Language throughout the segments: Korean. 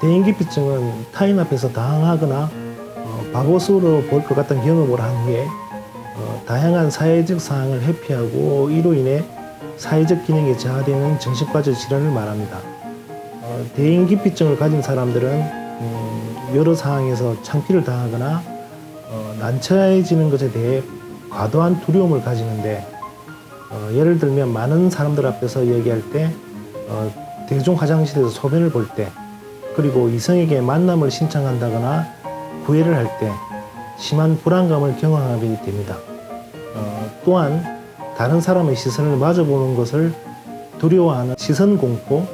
대인기피증은 타인 앞에서 당황하거나 어, 바보스러워 볼것 같은 경험을 한 후에 어, 다양한 사회적 상황을 회피하고 이로 인해 사회적 기능이 저하되는 정신과적 질환을 말합니다. 어, 대인기피증을 가진 사람들은 음, 여러 상황에서 창피를 당하거나 어, 난처해지는 것에 대해 과도한 두려움을 가지는데 어, 예를 들면 많은 사람들 앞에서 얘기할 때 어, 대중 화장실에서 소변을 볼때 그리고 이성에게 만남을 신청한다거나 구애를 할 때 심한 불안감을 경험하게 됩니다. 어, 또한 다른 사람의 시선을 마주보는 것을 두려워하는 시선 공포,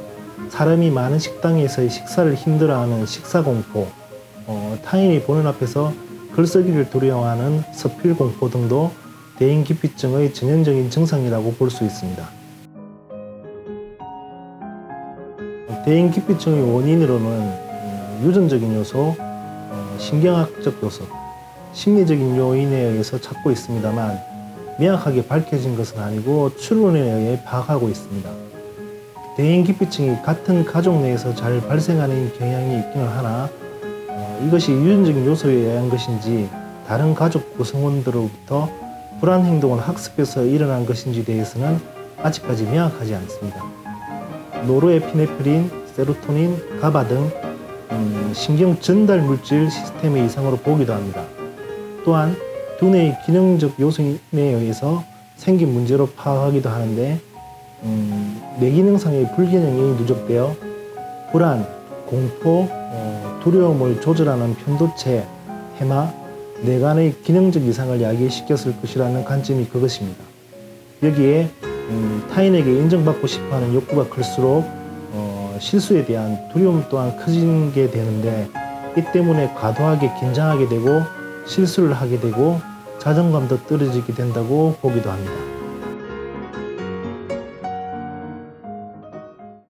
사람이 많은 식당에서의 식사를 힘들어하는 식사 공포, 어, 타인이 보는 앞에서 글쓰기를 두려워하는 서필 공포 등도 대인기피증의 전형적인 증상이라고 볼 수 있습니다. 대인 기피증의 원인으로는 음, 유전적인 요소, 어, 신경학적 요소, 심리적인 요인에 의해서 찾고 있습니다만 명확하게 밝혀진 것은 아니고 추론에 의해 파악하고 있습니다. 대인 기피증이 같은 가족 내에서 잘 발생하는 경향이 있기는 하나 어, 이것이 유전적인 요소에 의한 것인지 다른 가족 구성원들로부터 불안 행동을 학습해서 일어난 것인지 대해서는 아직까지 명확하지 않습니다. 노르에피네프린, 세로토닌, 가바 등 음, 신경 전달 물질 시스템의 이상으로 보기도 합니다. 또한 두뇌의 기능적 요소에 의해서 생긴 문제로 파악하기도 하는데 음, 뇌기능상의 불균형이 누적되어 불안, 공포, 어, 두려움을 조절하는 편도체, 해마, 뇌간의 기능적 이상을 야기시켰을 것이라는 관점이 그것입니다. 여기에 음, 타인에게 인정받고 싶어하는 욕구가 클수록 어, 실수에 대한 두려움 또한 커지게 되는데 이 때문에 과도하게 긴장하게 되고 실수를 하게 되고 자존감도 떨어지게 된다고 보기도 합니다.